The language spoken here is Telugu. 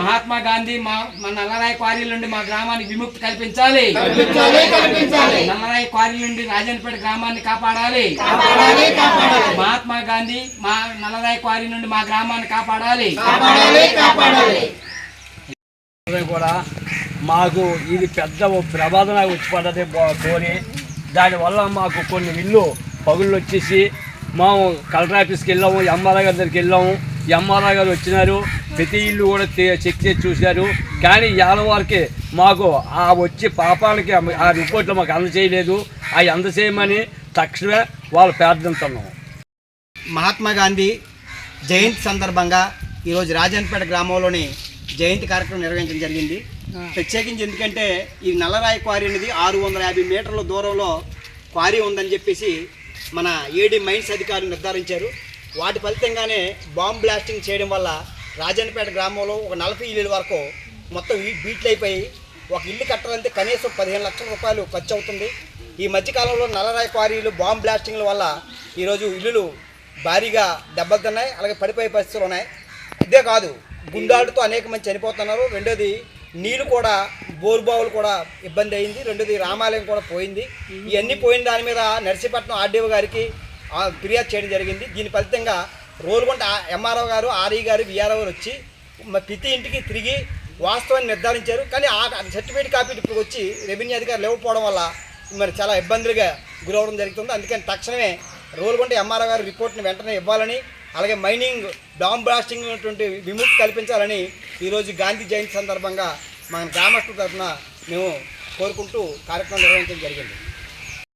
మహాత్మా గాంధీ మా నల్లరాయి క్వారీ నుండి మా గ్రామానికి విముక్తి కల్పించాలి. నల్లరాయి క్వారీ నుండి రాజన్పేట గ్రామాన్ని కాపాడాలి. కాపాడాలి కాపాడాలి. మహాత్మా గాంధీ మా నల్లరాయి క్వారీ నుండి మా గ్రామాన్ని కాపాడాలి. కాపాడాలి కాపాడాలి. అందరూ కూడా మాకు ఇది పెద్ద ప్రమాదం వచ్చి పడ్డది బోరి దానివల్ల మాకు కొన్ని ఇల్లు పగుళ్ళు వచ్చేసి మేము కలెక్టర్ ఆఫీస్కి వెళ్ళాము ఎంఆర్ఆర్ గారి దగ్గరికి వెళ్ళాము. ఎంఆర్ఆర్ గారు వచ్చినారు. ప్రతి ఇల్లు కూడా చెక్ చేసి చూశారు. కానీ యాన వారికి మాకు ఆ వచ్చి పాపానికి ఆ- రిపోర్ట్లు మాకు అందజేయలేదు. అవి అందజేయమని తక్షణమే వాళ్ళు ప్రార్థిస్తున్నాము. మహాత్మా గాంధీ జయంతి సందర్భంగా ఈరోజు రాజన్పేట గ్రామంలోని జయంతి కార్యక్రమం నిర్వహించడం జరిగింది. ప్రత్యేకించి ఎందుకంటే ఈ నల్లరాయి క్వారీ అనేది ఆరు వందల యాభై మీటర్ల దూరంలో క్వారీ ఉందని చెప్పేసి మన ఏడి మైన్స్ అధికారులు నిర్ధారించారు. వాటి ఫలితంగానే బాంబ్ బ్లాస్టింగ్ చేయడం వల్ల రాజన్పేట గ్రామంలో ఒక నలభై ఇల్లుల వరకు మొత్తం ఈ బీట్లు అయిపోయి ఒక ఇల్లు కట్టాలంటే కనీసం పదిహేను లక్షల రూపాయలు ఖర్చు అవుతుంది. ఈ మధ్యకాలంలో నల్లరాయ క్వారీలు బాంబ్ బ్లాస్టింగ్ల వల్ల ఈరోజు ఇల్లులు భారీగా దెబ్బతున్నాయి అలాగే పడిపోయే పరిస్థితులు ఉన్నాయి. ఇదే కాదు గుండాలతో అనేక మంది చనిపోతున్నారు. రెండోది నీళ్ళు కూడా బోరుబావులు కూడా ఇబ్బంది అయింది. రెండోది రామాలయం కూడా పోయింది. ఇవన్నీ పోయిన దాని మీద నర్సీపట్నం ఆర్డీఓ గారికి ఫిర్యాదు చేయడం జరిగింది. దీని ఫలితంగా రోలుగొండ ఎంఆర్ఓ గారు ఆర్ఈ గారు విఆర్ఓ గారు వచ్చి ప్రతి ఇంటికి తిరిగి వాస్తవాన్ని నిర్ధారించారు. కానీ ఆ సర్టిఫికేట్ కాపీ ఇప్పుడు వచ్చి రెవెన్యూ అధికారులు లేకపోవడం వల్ల మరి చాలా ఇబ్బందులుగా గురవడం జరుగుతుంది. అందుకని తక్షణమే రోల్గొండ ఎంఆర్ఓ గారు రిపోర్ట్ని వెంటనే ఇవ్వాలని అలాగే మైనింగ్ డామ్ బ్లాస్టింగ్ ఉన్నటువంటి విముక్తి కల్పించాలని ఈరోజు గాంధీ జయంతి సందర్భంగా మన గ్రామస్తుల తరఫున మేము కోరుకుంటూ కార్యక్రమం నిర్వహించడం జరిగింది.